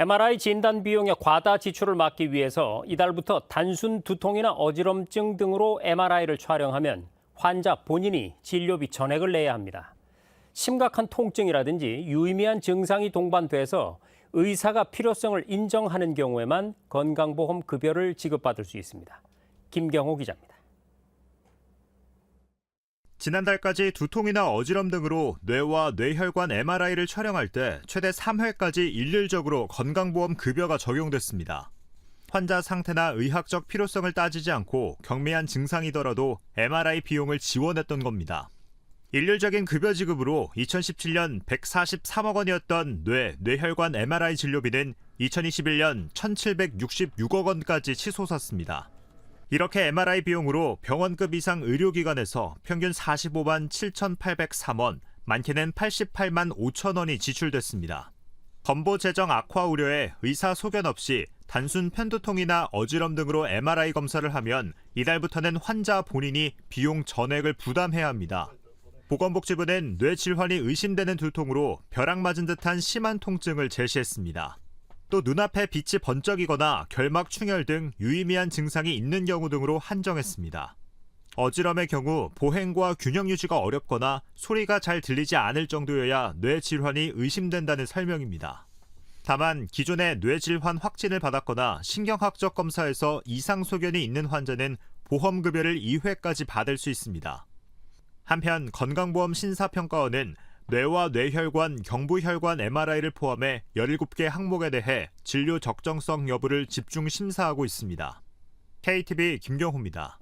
MRI 진단 비용의 과다 지출을 막기 위해서 이달부터 단순 두통이나 어지럼증 등으로 MRI를 촬영하면 환자 본인이 진료비 전액을 내야 합니다. 심각한 통증이라든지 유의미한 증상이 동반돼서 의사가 필요성을 인정하는 경우에만 건강보험 급여를 지급받을 수 있습니다. 김경호 기자입니다. 지난달까지 두통이나 어지럼 등으로 뇌와 뇌혈관 MRI를 촬영할 때 최대 3회까지 일률적으로 건강보험 급여가 적용됐습니다. 환자 상태나 의학적 필요성을 따지지 않고 경미한 증상이더라도 MRI 비용을 지원했던 겁니다. 일률적인 급여 지급으로 2017년 143억 원이었던 뇌, 뇌혈관 MRI 진료비는 2021년 1,766억 원까지 치솟았습니다. 이렇게 MRI 비용으로 병원급 이상 의료기관에서 평균 45만 7,803원, 많게는 88만 5천 원이 지출됐습니다. 건보 재정 악화 우려에 의사 소견 없이 단순 편두통이나 어지럼 등으로 MRI 검사를 하면 이달부터는 환자 본인이 비용 전액을 부담해야 합니다. 보건복지부는 뇌 질환이 의심되는 두통으로 벼락 맞은 듯한 심한 통증을 제시했습니다. 또 눈앞에 빛이 번쩍이거나 결막 충혈 등 유의미한 증상이 있는 경우 등으로 한정했습니다. 어지럼의 경우 보행과 균형 유지가 어렵거나 소리가 잘 들리지 않을 정도여야 뇌 질환이 의심된다는 설명입니다. 다만 기존의 뇌 질환 확진을 받았거나 신경학적 검사에서 이상 소견이 있는 환자는 보험 급여를 2회까지 받을 수 있습니다. 한편 건강보험 심사평가원은 뇌와 뇌혈관, 경부혈관 MRI를 포함해 17개 항목에 대해 진료 적정성 여부를 집중 심사하고 있습니다. KTV 김경호입니다.